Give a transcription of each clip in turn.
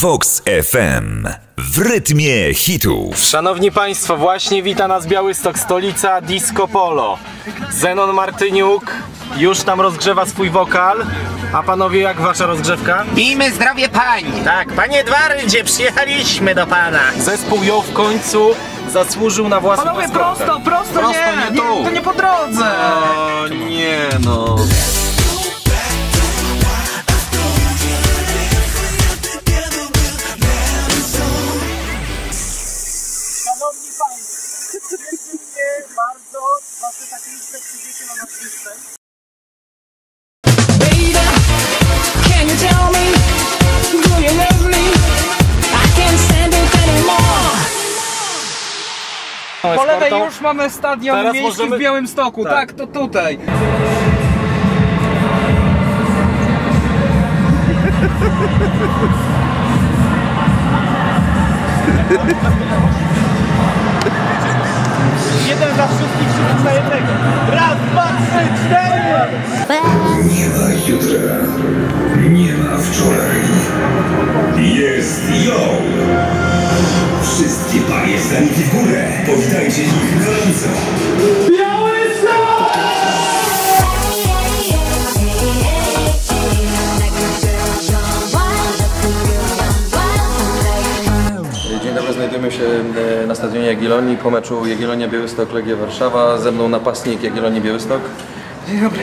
Vox FM. W rytmie hitów. Szanowni Państwo, właśnie wita nas Białystok, stolica Disco Polo. Zenon Martyniuk już tam rozgrzewa swój wokal. A panowie, jak wasza rozgrzewka? Pijmy zdrowie pań! Tak, panie Edwardzie, przyjechaliśmy do pana. Zespół ją w końcu zasłużył na własną Panowie, prosto, prosto, Prosto, nie, nie to nie po drodze. O nie no. Mnie bardzo wasze takie listę przyjdziecie na nasz listę. Baby, can you tell me, do you love me? I can't stand it anymore. Po lewej już mamy stadion Teraz miejski możemy- w Białymstoku, Tak. tak. to tutaj. Jeden za wszystkich, wszyscy za jednego. Raz, dwa, trzy, cztery! Nie ma jutra, nie ma wczoraj. Jest ją! Wszystkie panie staniki w górę. Powitajcie ich gorąco. znajdujemy się e, na stadionie Jagiellonii po meczu Jagiellonia Białystok Legia Warszawa. Ze mną napastnik Jagiellonii Białystok. Dzień dobry.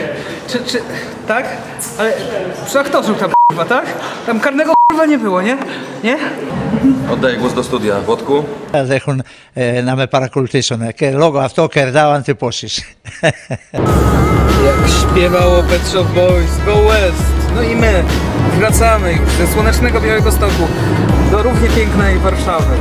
Czy, czy, tak? Ale przy aktorzu tam chyba, tak? Tam karnego kurwa nie było, nie? Nie? Oddaję głos do studia. Włodku. δεν έχουν ε, να με παρακολουθήσουν και λόγω αυτό κερδάω αντιπώσεις. Jak śpiewało Pet Shop Boys, Go West. No i my wracamy już ze słonecznego Białego Stoku do równie pięknej Warszawy.